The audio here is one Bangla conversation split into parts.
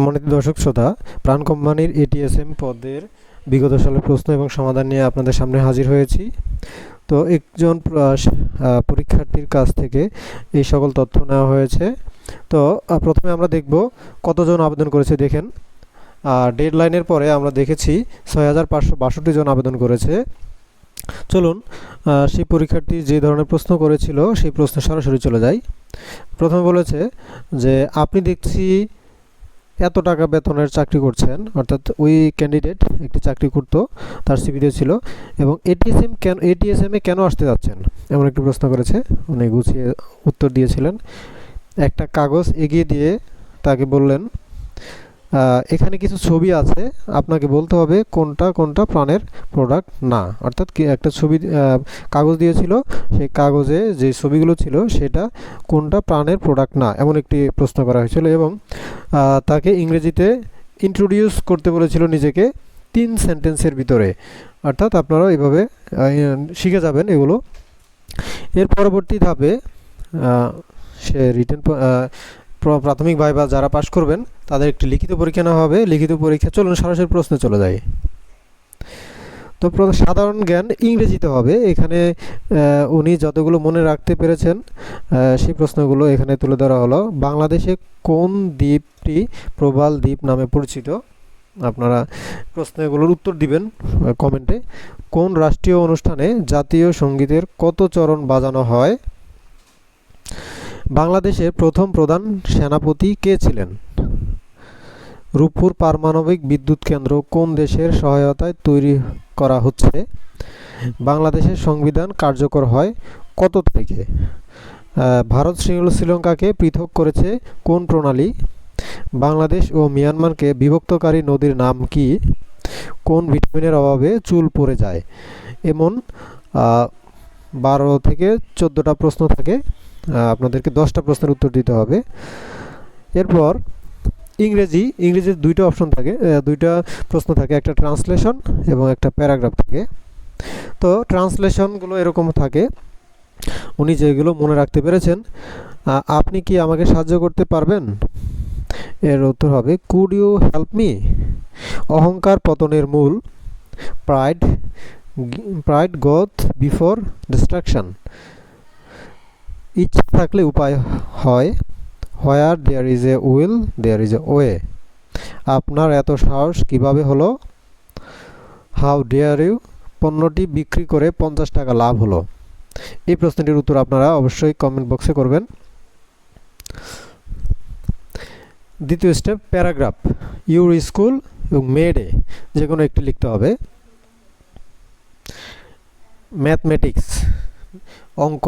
সম্মানিত দর্শক শ্রোতা, প্রাণ কোম্পানির এটিএসএম পদের বিগত সালের প্রশ্ন এবং সমাধান নিয়ে আপনাদের সামনে হাজির হয়েছি। তো একজন প্র- পরীক্ষার্থীর কাছ থেকে এই সকল তথ্য নেওয়া হয়েছে। তো প্রথমে আমরা দেখব কতজন আবেদন করেছে, দেখেন। ডেড লাইনের পরে আমরা দেখেছি ছয় হাজার পাঁচশো বাষট্টি জন আবেদন করেছে। চলুন সেই পরীক্ষার্থী যে ধরনের প্রশ্ন করেছিল, সেই প্রশ্নে সরাসরি চলে যাই। প্রথমে বলেছে যে, আপনি দেখছি এত টাকা বেতনের চাকরি করছেন, অর্থাৎ ওই ক্যান্ডিডেট একটি চাকরি করতো, তার সিভিতে ছিল, এবং এটিএসএম কেন এটিএসএমে কেন আসতে যাচ্ছেন? এমন একটি প্রশ্ন করেছে। উনি গুছিয়ে উত্তর দিয়েছিলেন। একটা কাগজ এগিয়ে দিয়ে তাকে বললেন এখানে কিছু ছবি আছে। আপনাকে বলতে হবে কোনটা কোনটা প্রাণের প্রোডাক্ট না। অর্থাৎ একটা ছবি কাগজ দিয়েছিল, সেই কাগজে যে ছবিগুলো ছিল, সেটা কোনটা প্রাণের প্রোডাক্ট না, এমন একটি প্রশ্ন করা হয়েছিল এবং তাকে ইংরেজিতে ইন্ট্রোডিউস করতে বলেছিল নিজেকে তিন সেন্টেন্সের ভিতরে। অর্থাৎ আপনারা এভাবে শিখে যাবেন এগুলো। এর পরবর্তী ধাপে সে রিটেন প্রাথমিক ভাইবা যারা পাশ করবেন, তাদের একটি লিখিত পরীক্ষা নেওয়া হবে। লিখিত পরীক্ষা চলুন সরাসরি প্রশ্নে চলে যায় তো সাধারণ জ্ঞান ইংরেজিতে হবে। এখানে উনি যতগুলো মনে রাখতে পেরেছেন সেই প্রশ্নগুলো এখানে তুলে ধরা হলো। বাংলাদেশে কোন দ্বীপটি প্রবাল দ্বীপ নামে পরিচিত? আপনারা প্রশ্নগুলোর উত্তর দিবেন কমেন্টে। কোন রাষ্ট্রীয় অনুষ্ঠানে জাতীয় সঙ্গীতের কত চরণ বাজানো হয়? বাংলাদেশের প্রথম প্রধান সেনাপতি কে ছিলেন? রূপপুর পারমাণবিক বিদ্যুৎ কেন্দ্র কোন দেশের সহায়তায় তৈরি করা হচ্ছে? বাংলাদেশের সংবিধান কার্যকর হয় কত তারিখে? ভারত শ্রী- শ্রীলঙ্কাকে পৃথক করেছে কোন প্রণালী? বাংলাদেশ ও মিয়ানমারকে বিভক্তকারী নদীর নাম কি? কোন ভিটামিনের অভাবে চুল পড়ে যায়? এমন বারো থেকে চোদ্দোটা প্রশ্ন থাকে। আপনাদেরকে দশটা প্রশ্নের উত্তর দিতে হবে। এরপর ইংরেজি ইংরেজির দুইটা অপশন থাকে দুইটা প্রশ্ন থাকে, একটা ট্রান্সলেশন এবং একটা প্যারাগ্রাফ থাকে। তো ট্রান্সলেশনগুলো এরকম থাকে। উনি যেগুলো মনে রাখতে পেরেছেন আপনি কি আমাকে সাহায্য করতে পারবেন? এর উত্তর হবে কুড ইউ হেল্প মি অহংকার পতনের মূল pride pride goes before destruction ইচ্ছা থাকলে উপায় হয়। Where there is a will there is a way আপনার এত সাহস কীভাবে হলো? হাউ ডেয়ার ইউ পণ্যটি বিক্রি করে পঞ্চাশ টাকা লাভ হলো। এই প্রশ্নটির উত্তর আপনারা অবশ্যই কমেন্ট বক্সে করবেন। দ্বিতীয় স্টেপ প্যারাগ্রাফ ইউর স্কুল এবং মেডে যে কোনো একটি লিখতে হবে। ম্যাথমেটিক্স অঙ্ক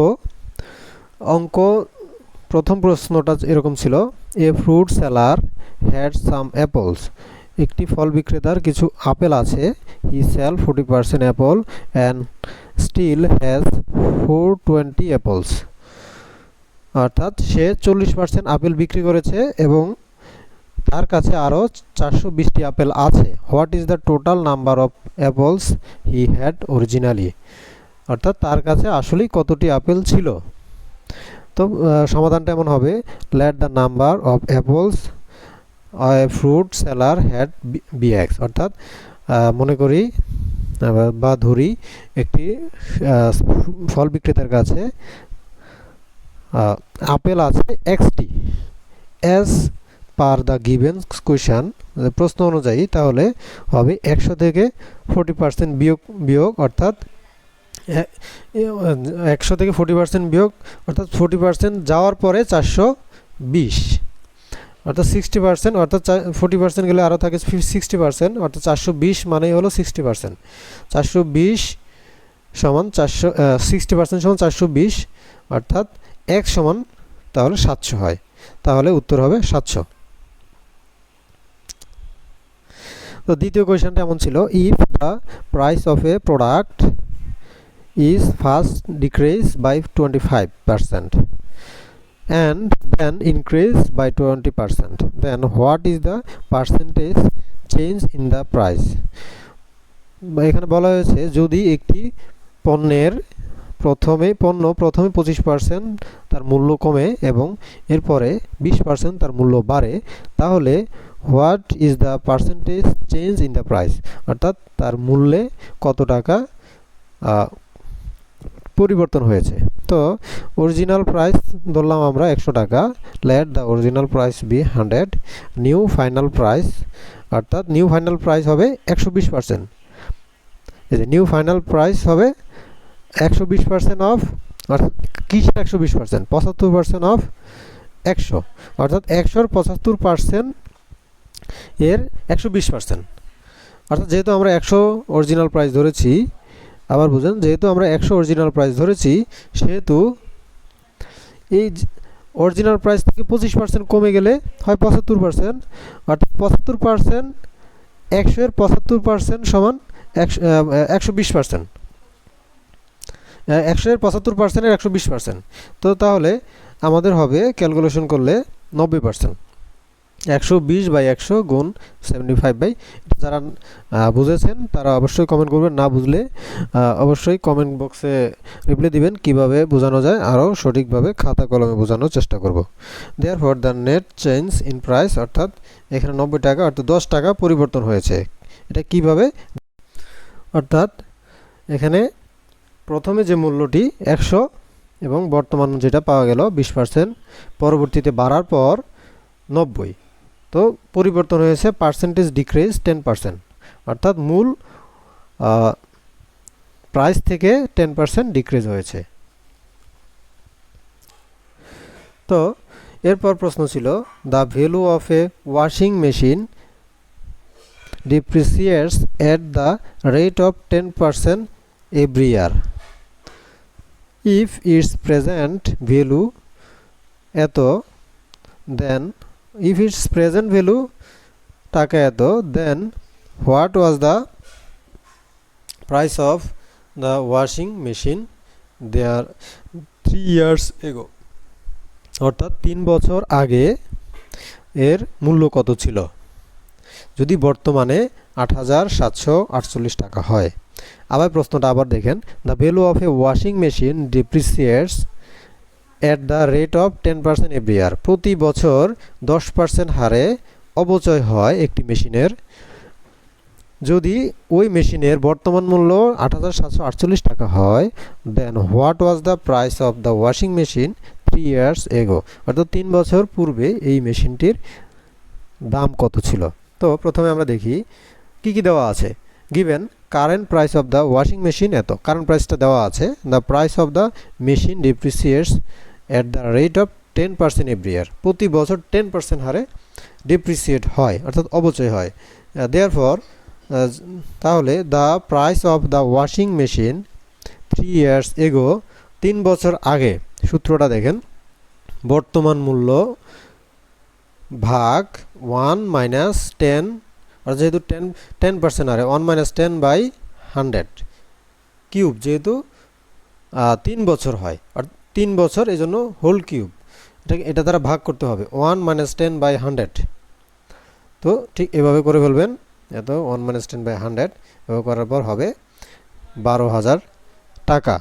অঙ্ক প্রথম প্রশ্নটা এরকম ছিল a fruit seller had some apples একটি ফল বিক্রেতার কিছু আপেল আছে he sell forty percent apple and still has four twenty apples অর্থাৎ সে চল্লিশ পার্সেন্ট আপেল বিক্রি করেছে এবং তার কাছে আরও চারশো বিশটি আপেল আছে। What is the total number of apples he had originally অর্থাৎ তার কাছে আসলেই কতটি আপেল ছিল? তো সমাধানটা এমন হবে let the number of apples fruit seller had be X অর্থাৎ মনে করি বা ধরি একটি ফল বিক্রেতার কাছে আপেল আছে XT as per the given question প্রশ্ন অনুযায়ী তাহলে হবে একশো থেকে ফোর্টি পার্সেন্ট বিয়োগ বিয়োগ, অর্থাৎ একশো থেকে ফোর্টি পার্সেন্ট বিয়োগ, অর্থাৎ ফোর্টি পার্সেন্ট যাওয়ার পরে চারশো বিশ। অর্থাৎ সিক্সটি পার্সেন্ট অর্থাৎ ফোর্টি পার্সেন্ট গেলে আরও থাকে সিক্সটি পার্সেন্ট অর্থাৎ চারশো বিশ মানেই হলো সিক্সটি পার্সেন্ট চারশো বিশ সমান চারশো সিক্সটি পার্সেন্ট সমান চারশো বিশ, অর্থাৎ এক সমান তাহলে সাতশো হয়। তাহলে উত্তর হবে সাতশো। তো দ্বিতীয় কোয়েশনটা এমন ছিল if the price of a product is first decrease by 25 percent and then increase by 20 percent. Then what is the percentage change in the price? এখানে বলা হয়েছে, যদি একটি পণ্যের প্রথমে, পণ্য প্রথমে পঁচিশ পার্সেন্ট তার মূল্য কমে এবং এরপরে বিশ পার্সেন্ট তার মূল্য বাড়ে, তাহলে what is the percentage change in the price অর্থাৎ তার মূল্যে কত টাকা পরিবর্তন হয়েছে। তো অরিজিনাল প্রাইস ধরলাম আমরা একশো টাকা let the original price be hundred new final price অর্থাৎ নিউ ফাইনাল প্রাইস হবে একশো বিশ পার্সেন্ট এই যে নিউ ফাইনাল প্রাইস হবে একশো বিশ পার্সেন্ট অফ অর্থাৎ কিসের একশো বিশ পার্সেন্ট পঁচাত্তর পার্সেন্ট অফ একশো। অর্থাৎ একশোর পঁচাত্তর পার্সেন্ট এর একশো বিশ পার্সেন্ট অর্থাৎ যেহেতু আমরা একশো অরিজিনাল প্রাইস ধরেছি আবার বুঝেন, যেহেতু আমরা একশো অরিজিনাল প্রাইস ধরেছি, সেহেতু এই অরিজিনাল প্রাইস থেকে পঁচিশ পার্সেন্ট কমে গেলে হয় পঁচাত্তর পার্সেন্ট অর্থাৎ পঁচাত্তর পার্সেন্ট একশো এর পঁচাত্তর পার্সেন্ট সমান একশো একশো বিশ পার্সেন্ট একশো এর পঁচাত্তর পার্সেন্টের একশো বিশ পার্সেন্ট তো তাহলে আমাদের হবে ক্যালকুলেশন করলে নব্বই পার্সেন্ট একশো বিশ বাই একশো গুণ সেভেন্টি ফাইভ বাই। যারা বুঝেছেন, তারা অবশ্যই কমেন্ট করবেন। না বুঝলে অবশ্যই কমেন্ট বক্সে রিপ্লাই দিবেন কীভাবে বোঝানো যায়। আরও সঠিকভাবে খাতা কলমে বোঝানোর চেষ্টা করব। Therefore the net change in price অর্থাৎ এখানে নব্বই টাকা, অর্থাৎ দশ টাকা পরিবর্তন হয়েছে। এটা কীভাবে? অর্থাৎ এখানে প্রথমে যে মূল্যটি একশো এবং বর্তমান যেটা পাওয়া গেল বিশ পার্সেন্ট পরবর্তীতে বাড়ার পর নব্বই। তো পরিবর্তন হয়েছে পার্সেন্টেজ ডিক্রিজ টেন পার্সেন্ট অর্থাৎ মূল প্রাইস থেকে টেন পার্সেন্ট ডিক্রিজ হয়েছে তো এরপর প্রশ্ন ছিল the value of a washing machine depreciates at the rate of 10% every year. If its present value এত, then if its present value এত, then what was the price of the washing machine there three years ago? অর্থাৎ তিন বছর আগে এর মূল্য কত ছিল? যদি বর্তমানে আট হাজার সাতশো আটচল্লিশ টাকা হয়। আবার প্রশ্নটা আবার দেখেন। The value of a washing machine depreciates at the rate of ten percent every প্রতি বছর দশ পার্সেন্ট হারে অবচয় হয় একটি মেশিনের। যদি ওই মেশিনের বর্তমান মূল্য আট হাজার সাতশো আটচল্লিশ টাকা হয় then what was the price of the washing machine three years ago অর্থাৎ তিন বছর পূর্বে এই মেশিনটির দাম কত ছিল? তো প্রথমে আমরা দেখি, কি কি দেওয়া আছে? Given current price of the washing machine এত। কারেন্ট প্রাইসটা দেওয়া আছে। The price of the machine depreciates at the rate of ten percent every year প্রতি বছর টেন পার্সেন্ট হারে ডিপ্রিসিয়েট হয়, অর্থাৎ অবচয় হয়। দেয়ার ফর তাহলে the price of the washing machine three years ago তিন বছর আগে, সূত্রটা দেখেন, বর্তমান মূল্য ভাগ ওয়ান মাইনাস টেন আর যেহেতু টেন টেন পার্সেন্ট আরে one minus ten by hundred cube যেহেতু তিন বছর হয়। আর তিন বছর এই জন্য হোল কিউব এটা এটা দ্বারা ভাগ করতে হবে। One minus ten by hundred তো ঠিক এভাবে করে ফেলবেন। এত one minus ten by hundred এভাবে করার পর হবে বারো হাজার টাকা।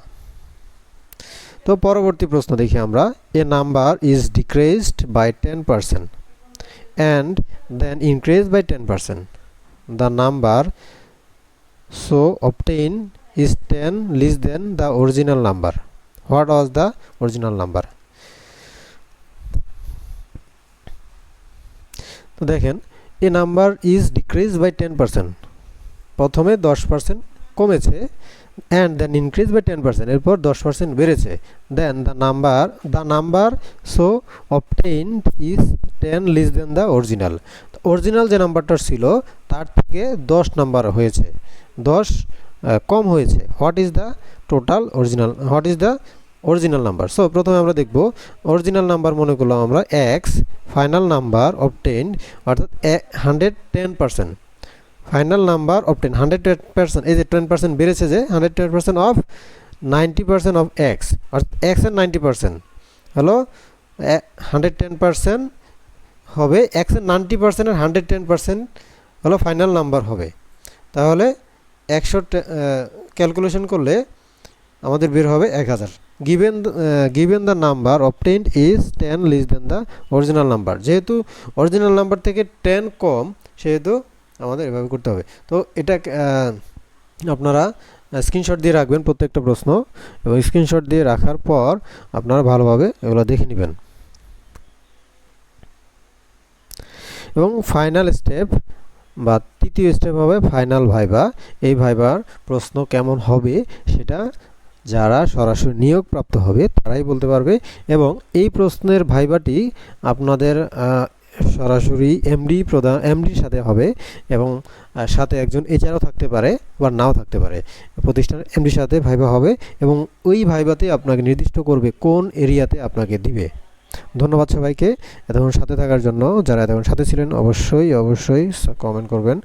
তো পরবর্তী প্রশ্ন দেখি আমরা। A number is decreased by ten percent and then increase by 10%. The number, so obtained is 10 less than the original number. What was the original number? তো দেখেন, a number is decreased by ten percent প্রথমে দশ পার্সেন্ট কমেছে and then increased by ten percent এরপর দশ পার্সেন্ট বেড়েছে then the number the number so obtained is ten less than the original original যে নাম্বারটা ছিল, তার থেকে দশ নাম্বার হয়েছে। দশ কম হয়েছে। What is the total original what is the original number so প্রথমে আমরা দেখব অরিজিনাল নাম্বার মনে করলাম আমরা এক্স ফাইনাল নাম্বার অবটেইনড অর্থাৎ hundred ten percent final number of ten hundred ten percent এই যে টেন পার্সেন্ট বেড়েছে যে hundred ten percent of ninety percent of x অর্থাৎ এক্সের ninety percent hello hundred ten percent হবে একশো নাইনটি পার্সেন্টের হান্ড্রেড টেন পার্সেন্ট হলো ফাইনাল নাম্বার হবে। তাহলে একশো ক্যালকুলেশন করলে আমাদের বের হবে এক হাজার। Given given the number obtained is ten less than the original number যেহেতু অরিজিনাল নাম্বার থেকে টেন কম, সেহেতু আমাদের এভাবে করতে হবে। তো এটা আপনারা স্ক্রিনশট দিয়ে রাখবেন প্রত্যেকটা প্রশ্ন এবং স্ক্রিনশট দিয়ে রাখার পর আপনারা ভালোভাবে এগুলো দেখে নেবেন। এবং ফাইনাল স্টেপ বা তৃতীয় স্টেপ হবে ফাইনাল ভাইবা এই ভাইবার প্রশ্ন কেমন হবে সেটা যারা সরাসরি নিয়োগপ্রাপ্ত হবে তারাই বলতে পারবে এবং এই প্রশ্নের ভাইবাটি আপনাদের সরাসরি এমডি প্রধান এমডির সাথে হবে এবং সাথে একজন এছাড়াও থাকতে পারে বা নাও থাকতে পারে। প্রতিষ্ঠানের এমডির সাথে ভাইবা হবে এবং ওই ভাইবাতে আপনাকে নির্দিষ্ট করবে কোন এরিয়াতে আপনাকে দিবে। ধন্যবাদ সবাইকে এতক্ষণ সাথে থাকার জন্য। যারা এতক্ষণ সাথে ছিলেন, অবশ্যই অবশ্যই কমেন্ট করবেন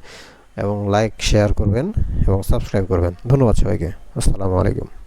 এবং লাইক শেয়ার করবেন এবং সাবস্ক্রাইব করবেন। ধন্যবাদ সবাইকে। আসসালামু আলাইকুম।